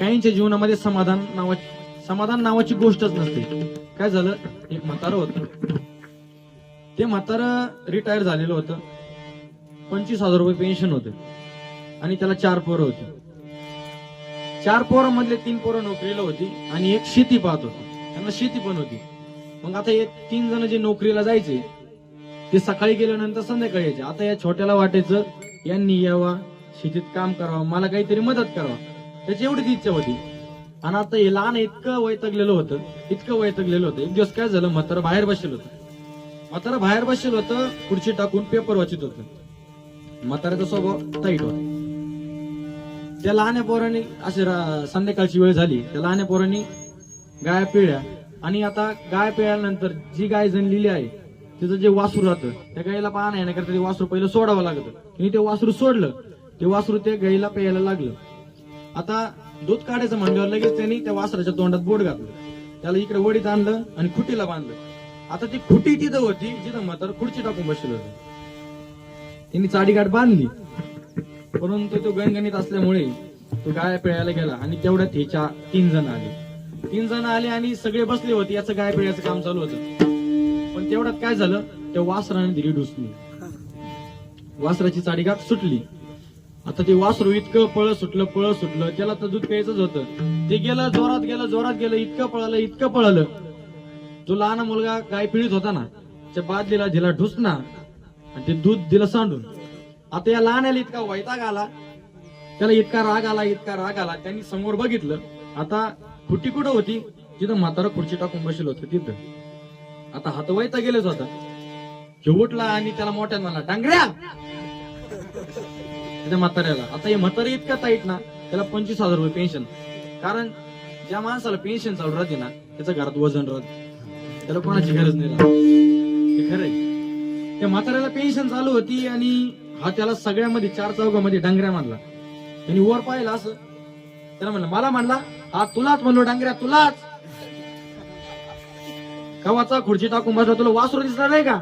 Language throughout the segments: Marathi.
काहींच्या जीवनामध्ये समाधान नावा समाधान नावाची गोष्टच नसते. काय झालं? एक म्हातारं होतं. ते म्हातारं रिटायर झालेलं होतं. पंचवीस हजार रुपये पेन्शन होते. आणि त्याला चार पोरं होती. चार पोरांमधले तीन पोरं नोकरीला होती आणि एक शेती पाहत होती. त्यांना शेती पण होती. मग आता हे तीन जण जे नोकरीला जायचे ते सकाळी गेल्यानंतर संध्याकाळी यायचे. आता या छोट्याला वाटायचं यांनी यावा शेतीत काम करावं मला काहीतरी मदत करावं. त्याची एवढीच इच्छा होती. आणि आता हे लहान इतकं वैतगलेलं होतं इतकं वैतगलेलं होतं. एक दिवस काय झालं म्हातारा बाहेर बसेल होतं. म्हातारा बाहेर बसेल होतं खुर्ची टाकून पेपर वाचित होतं. म्हाताऱ्याचा स्वभाव टाईट होता. त्या लहान्या पोरांनी अशी संध्याकाळची वेळ झाली. त्या लहान्या पोरांनी गाय पिळ्या आणि आता गाय पिळल्यानंतर जी गाय जणलेली आहे तिचं जे वासरू राहतं त्या गायीला पाहणं येण्याकरता ते वासरू पहिलं सोडावं लागतं. आणि ते वासरू सोडलं ते वासरू त्या गायीला प्यायला लागलं. आता दूध काढायचं म्हणल्यावर लगेच त्यांनी त्या वासराच्या तोंडात बोट घातलं. त्याला इकडे वडीत आणलं आणि खुटीला बांधलं. आता ती खुटी तिथं होती जिथं म्हातार खुर्ची टाकून बसलं होतं. त्यांनी चाडीगाठ बांधली. परंतु तो गणगणित असल्यामुळे तो गाय पिळायला गेला आणि तेवढ्यात हे तीन जण आले. तीन जण आले आणि सगळे बसले होते याचं गाय पिळायचं काम चालू होतं. पण तेवढ्यात काय झालं? त्या वासराने दिली डुसली वासराची चाडीगाठ सुटली. आता ते वासरू इतकं पळ सुटलं पळ सुटलं. त्याला तर दूध प्यायचंच होतं. ते गेलं जोरात गेलं जोरात गेलं इतकं पळालं इतकं पळालं. जो लहान मुलगा गाय पिळीत होता ना त्या बादलीला दिला ढुसना आणि ते दूध दिलं सांडून. आता या लहान्याला इतका वैताग आला त्याला इतका राग आला इतका राग आला त्यांनी समोर बघितलं. आता खुटी कुठं होती? जिथं म्हातारा खुर्ची टाकून बसेल होतं तिथं. आता हात वैता गेलेच होता. हे उठला आणि त्याला मोठ्यात म्हणला डांगऱ्या! त्या म्हाताऱ्याला. आता हे म्हातारे इतका ताईट ना त्याला पंचवीस हजार रुपये पेन्शन कारण ज्या माणसाला पेन्शन चालू राहते ना त्याचं घरात वजन राहत. त्याला कोणाची गरज नाही राहत. हे खरंय त्या म्हाताऱ्याला पेन्शन चालू होती आणि हा त्याला सगळ्यामध्ये चार चौकामध्ये डांगऱ्या मानला. त्यांनी वर पाहिलं असं. त्याला म्हणलं मला म्हणला हा तुलाच म्हणलो डांगऱ्या तुलाच. कवाचा खुर्ची टाकून बसला तुला वासरू दिसणार नाही का?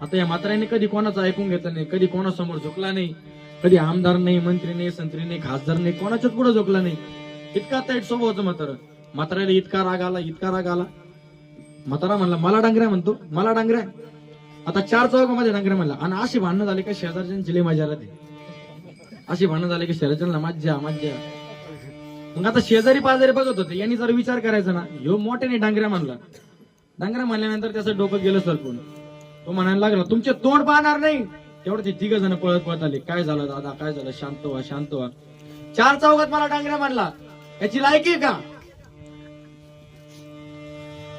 आता या म्हाताऱ्याने कधी कोणाचं ऐकून घेतलं नाही कधी कोणासमोर झुकला नाही. कधी आमदार नाही मंत्री नाही संत्री नाही खासदार नाही कोणाच्याच पुढे झोकला नाही. इतका ताईट स्वभाव होतं म्हातारा. म्हाताऱ्याला इतका राग आला इतका राग आला. म्हातारा म्हणला मला डांगऱ्या म्हणतो मला डांगऱ्या. आता चार चौकामध्ये डांगऱ्या म्हणला आणि अशी भांडणं झाली का शेजारच्या लई मजा ते? अशी भांडणं झाली की शेजारच्या मज्जा मज्जा. मग आता शेजारी पाजारी बघत होते यांनी जर विचार करायचा ना. ह्यो मोठ्याने डांगऱ्या म्हणला. डांगऱ्या म्हणल्यानंतर त्याचं डोकं गेलं सरपून तो म्हणायला लागला तुमचे तोंड पाहणार नाही. तेवढं ते तिघ जण पळत पळत आले. काय झालं दादा? काय झालं? शांत व्हा शांत व्हा. चार चौकात मला डांगऱ्या म्हणला याची लायकी आहे का?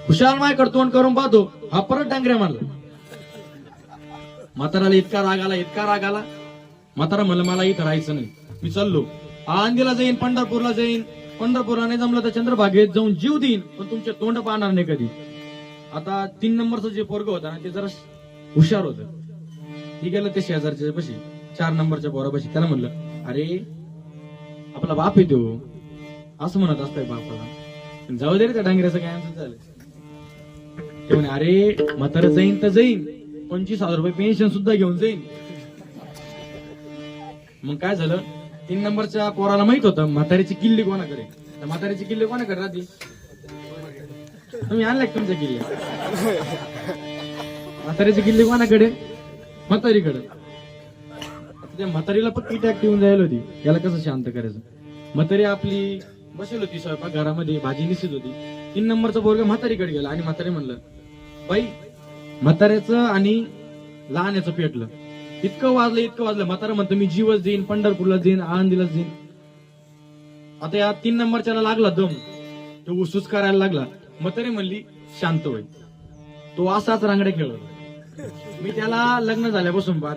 हुशार मायकड तोंड करून पाहतो हा परत डांगऱ्या म्हणला म्हाताराला इतका राग आला इतका राग आला. म्हातारा म्हणलं मला इथं राहायचं नाही. मी चाललो. आंदीला जाईन पंढरपूरला जाईन. पंढरपूरला नाही जमलं तर चंद्रभागेत जाऊन जीव देईन पण तुमचे तोंड पाहणार नाही कधी. आता तीन नंबरचं जे पोरग होता ना ते जरा हुशार होत. ही गेलं ते शेजारच्या पशी चार नंबरच्या पोरापाशी. त्याला म्हणलं अरे आपला बाप येतो असं म्हणत असतंय बापाला. जाऊ दे रे त्या डांगऱ्याचं काय आमचं झालं ते म्हणे अरे म्हातारं जाईन तर जाईन पंचवीस हजार रुपये पेन्शन सुद्धा घेऊन जाईन. मग काय झालं? तीन नंबरच्या पोराला माहीत होतं म्हातारीची किल्ली कोणाकडे? तर म्हातारीची किल्ली कोणाकडे राहते? तुम्ही आणलाय तुमच्या किल्ल्या? म्हातारीची किल्ली कोणाकडे? म्हातारीकडे. आता त्या म्हातारीला पण किती ऍक्टिव्ह जायला होती. याला कसं शांत करायचं? म्हातारी आपली बसेल होती स्वयंपाक घरामध्ये भाजी निसत होती. तीन नंबरचा पोरगा म्हातारीकडे गेला आणि म्हातारी म्हणलं बाई म्हाताऱ्याचं आणि लहान याचं पेटलं. इतकं वाजलं इतकं वाजलं. म्हातारा म्हणतो मी जीवच देईन पंढरपूरला देईन आळंदीलाच देईन. आता या तीन नंबरच्याला लागला दम. तो उसूस करायला लागला. म्हातारी म्हणली शांत होईल तो असाच रांगडे खेळला मी त्याला लग्न झाल्यापासून पाहत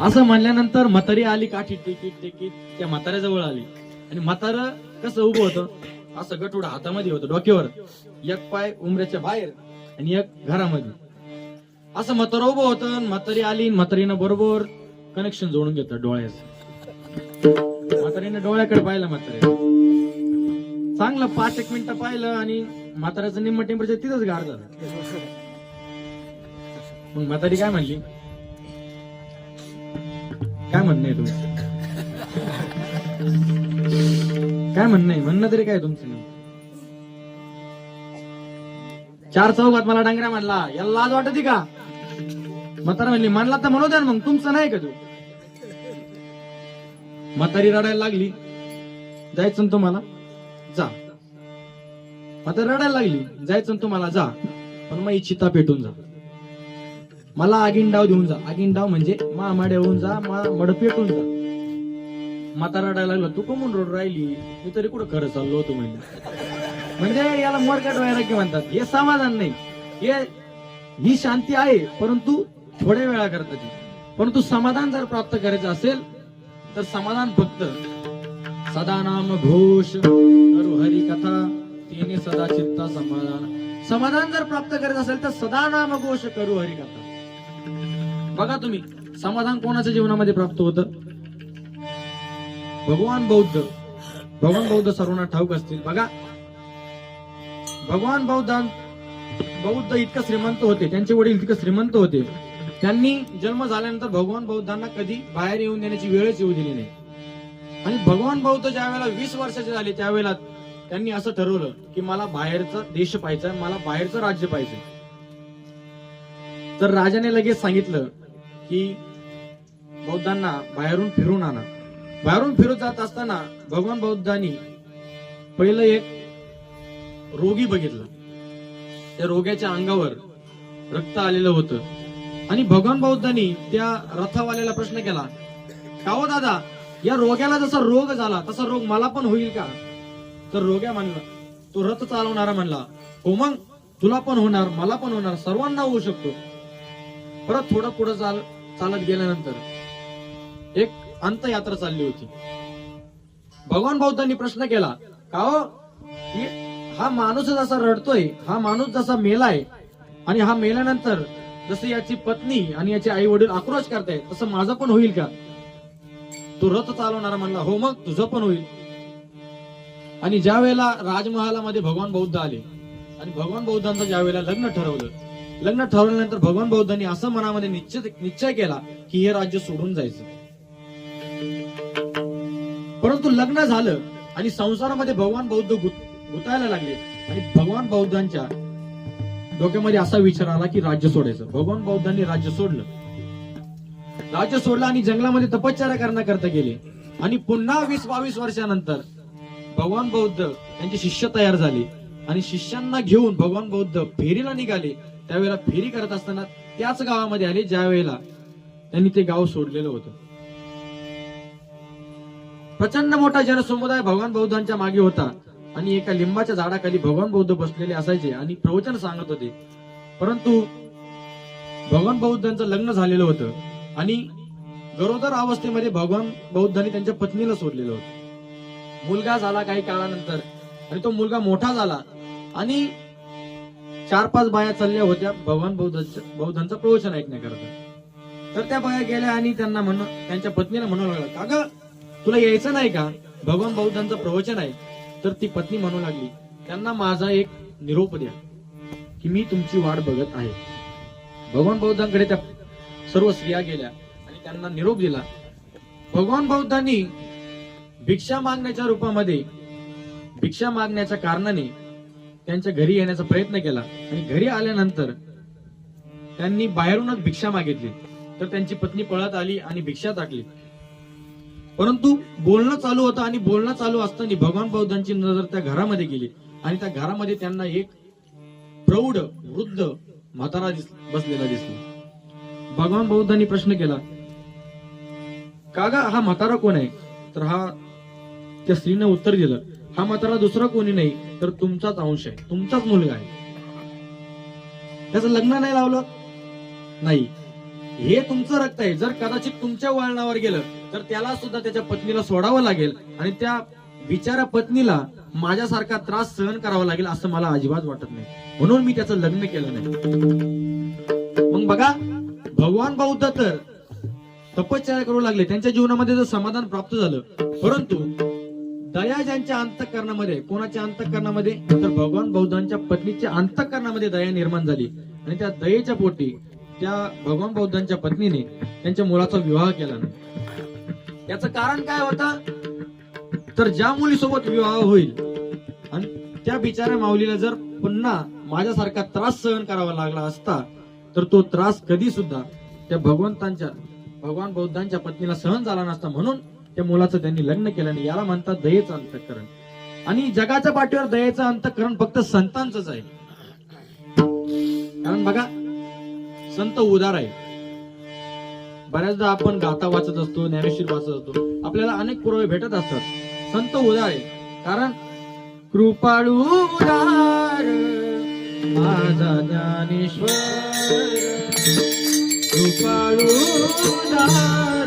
असं म्हणल्यानंतर म्हातारी आली काठी टिकीट टिकीट त्या म्हाताऱ्याजवळ आली. आणि म्हातार कसं उभं होतं? असं गठुड हातामध्ये होतं डोक्यावर. एक पाय उमऱ्याच्या बाहेर आणि एक घरामध्ये. असं म्हातारं उभं होतं म्हातारी आली म्हातारीनं बरोबर कनेक्शन जोडून घेतलं डोळ्याचं. म्हातारीनं डोळ्याकडे पाहिलं म्हातारी चांगलं पाच एक मिनिटं पाहिलं आणि म्हाताऱ्याचं निम्म टेम्परेचर तिथंच गार झालं. मग म्हातारी काय म्हणली? काय म्हणणं आहे तुमचं? काय म्हणणं आहे? म्हणणं तरी काय तुमचं? चार चौकात मला डांगऱ्या म्हणला याला लाज वाटत का? म्हातारा म्हणली म्हणला तर म्हणू द्या ना मग तुमचं नाही का तू? म्हातारी रडायला लागली. जायचं ना तुम्हाला? जा. म्हातारी रडायला लागली. जायचं ना तुम्हाला? जा. पण मग इच्छिता पेटून जा. मला आगीन डाव देऊन जा. आगीन डाव म्हणजे मा माड्यावरून जा मा मड पेटून जा. माता रडायला लागला तू कमून रोड राहिली? मी तरी कुठं खरं चाललो होतो म्हणजे म्हणजे याला मरकट वैराग्य म्हणतात हे समाधान नाही. हे ही शांती आहे परंतु थोड्या वेळा करता ती परंतु समाधान जर प्राप्त करायचं असेल तर समाधान फक्त सदा नाम घोष हरी कथा तिने सदा चित्ता समाधान. समाधान जर प्राप्त करायचं असेल तर सदा नाम घोष करू हरी कथा. बघा तुम्ही समाधान कोणाच्या जीवनामध्ये प्राप्त होतं? भगवान बौद्ध भगवान बौद्ध सर्वांना ठाऊक असतील. बघा भगवान बौद्ध बौद्ध इतकं श्रीमंत होते त्यांचे वडील इतकं श्रीमंत होते. त्यांनी जन्म झाल्यानंतर भगवान बौद्धांना कधी बाहेर येऊन देण्याची वेळच येऊ दिली नाही. आणि भगवान बौद्ध ज्या वेळेला वीस वर्षाचे झाले त्यावेळेला त्यांनी असं ठरवलं की मला बाहेरचा देश पाहिजे मला बाहेरचं राज्य पाहिजे तर राजाने लगेच सांगितलं की बौद्धांना बाहेरून फिरून आणा. बाहेरून फिरत जात असताना भगवान बौद्धांनी पहिलं एक रोगी बघितला. त्या रोग्याच्या अंगावर रक्त आलेलं होतं. आणि भगवान बौद्धांनी त्या रथावाल्याला प्रश्न केला का हो दादा या रोग्याला जसा रोग झाला तसा रोग मला पण होईल का? तर रोग्या म्हणला तो रथ चालवणारा म्हणला हो मग तुला पण होणार मला पण होणार सर्वांना होऊ शकतो. परत थोडं पुढे चाल चालत गेल्यानंतर एक अंतयात्रा चालली होती. भगवान बौद्धांनी प्रश्न केला का हो? हा माणूस जसा रडतोय हा माणूस जसा मेलाय आणि हा मेल्यानंतर जसं याची पत्नी आणि याचे आई वडील आक्रोश करतायत तसं माझं पण होईल का? तो रथ चालवणारा म्हणला हो मग तुझं पण होईल. आणि ज्या वेळेला राजमहालामध्ये भगवान बौद्ध आले आणि भगवान बौद्धांचं ज्या वेळेला लग्न ठरवलं लग्न ठरवल्यानंतर भगवान बौद्धांनी असं मनामध्ये निश्चित निश्चय केला की हे राज्य सोडून जायचं. परंतु लग्न झालं आणि संसारामध्ये भगवान बौद्ध गुत- गुतायला लागले आणि भगवान बौद्धांच्या डोक्यामध्ये असा विचार आला की राज्य सोडायचं. भगवान बौद्धांनी राज्य सोडलं. राज्य सोडलं आणि जंगलामध्ये तपश्चर्या करण्याकरता गेले. आणि पुन्हा वीस बावीस वर्षानंतर भगवान बौद्ध यांचे शिष्य तयार झाले आणि शिष्यांना घेऊन भगवान बौद्ध फेरीला निघाले. त्यावेळेला फेरी करत असताना त्याच गावामध्ये आले ज्या वेळेला त्यांनी ते गाव सोडलेलं होतं. प्रचंड मोठा जनसमुदाय भगवान बौद्धांच्या मागे होता आणि एका लिंबाच्या झाडाखाली भगवान बौद्ध बसलेले असायचे आणि प्रवचन सांगत होते. परंतु भगवान बौद्धांचं लग्न झालेलं होतं आणि गरोदर अवस्थेमध्ये भगवान बौद्धांनी त्यांच्या पत्नीला सोडलेलं होतं. मुलगा झाला काही काळानंतर आणि तो मुलगा मोठा झाला आणि चार पाच बाया चालल्या होत्या. भगवान बौद्धांच्या बौद्धांचं प्रवचन ऐकण्याकरता. तर त्या बाया गेल्या आणि त्यांना म्हण त्यांच्या पत्नीला म्हणू लागला का ग तुला यायचं नाही का? भगवान बौद्धांचं प्रवचन आहे. तर ती पत्नी म्हणू लागली त्यांना माझा एक निरोप द्या की मी तुमची वाट बघत आहे. भगवान बौद्धांकडे त्या सर्व स्त्रिया गेल्या आणि त्यांना निरोप दिला. भगवान बौद्धांनी भिक्षा मागण्याच्या रूपामध्ये भिक्षा मागण्याच्या कारणाने त्यांच्या घरी येण्याचा प्रयत्न केला. आणि घरी आल्यानंतर त्यांनी बाहेरूनच भिक्षा मागितली. तर त्यांची पत्नी पळत आली आणि भिक्षा टाकली. परंतु बोलणं चालू होतं आणि बोलणं चालू असताना भगवान बौद्धांची नजर त्या घरामध्ये गेली. आणि त्या घरामध्ये त्यांना एक प्रौढ वृद्ध म्हातारा दिस- बसलेला दिसला. भगवान बौद्धांनी प्रश्न केला कागा हा म्हातारा कोण आहे? तर हा त्या स्त्रीने उत्तर दिलं हा म्हातारा दुसरा कोणी नाही तर तुमचाच अंश आहे. तुमचाच मुलगा आहे. त्याचं लग्न नाही लावलं? नाही. हे तुमचं रक्त आहे. जर कदाचित तुमच्या वळणावर गेलं तर त्याला सुद्धा त्याच्या पत्नीला सोडावं लागेल आणि त्या बिचाऱ्या पत्नीला माझ्यासारखा त्रास सहन करावा लागेल असं मला अजिबात वाटत नाही. म्हणून मी त्याचं लग्न केलं नाही. मग बघा भगवान बौद्ध तर तपश्चर्या करू लागले. त्यांच्या जीवनामध्ये जर समाधान प्राप्त झालं परंतु दया ज्यांच्या अंतकरणामध्ये कोणाच्या अंतकरणामध्ये? तर भगवान बौद्धांच्या पत्नीच्या अंतकरणामध्ये दया निर्माण झाली. आणि त्या दयेच्या पोटी त्या भगवान बौद्धांच्या पत्नीने त्यांच्या मुलाचा विवाह केला. याच कारण काय होतं? तर ज्या मुलीसोबत विवाह होईल आणि त्या बिचाऱ्या माऊलीला जर पुन्हा माझ्यासारखा त्रास सहन करावा लागला असता तर तो त्रास कधी सुद्धा त्या भगवंतांच्या भगवान बौद्धांच्या पत्नीला सहन झाला नसता. म्हणून त्या मुलाचं त्यांनी लग्न केलं आणि याला म्हणतात दयेचं अंतकरण. आणि जगाच्या पाठीवर दयेचं अंतकरण फक्त संतांचंच आहे. कारण बघा संत उदार आहे बऱ्याचदा आपण गाथा वाचत असतो ज्ञानेश्वर वाचत असतो. आपल्याला अनेक पुरावे भेटत असतात. संत उदार आहे कारण कृपाळू उदार माझा ज्ञानेश्वर. कृपाळू उदार.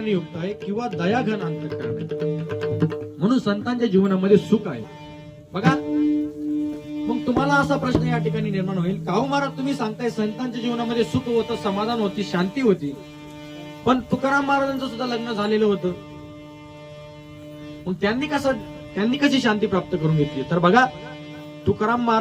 अंतकरणाने युक्त आहे किंवा दयाघन अंतकरण आहे. म्हणून संतांच्या जीवनामध्ये सुख आहे. बघा मग तुम्हाला असा प्रश्न या ठिकाणी निर्माण होईल. काहू महाराज तुम्ही सांगताय संतांच्या जीवनामध्ये सुख होतं समाधान होती शांती होती. पण तुकाराम महाराजांचं सुद्धा लग्न झालेलं होतं. मग त्यांनी कसं त्यांनी कशी शांती प्राप्त करून घेतली? तर बघा तुकाराम महाराज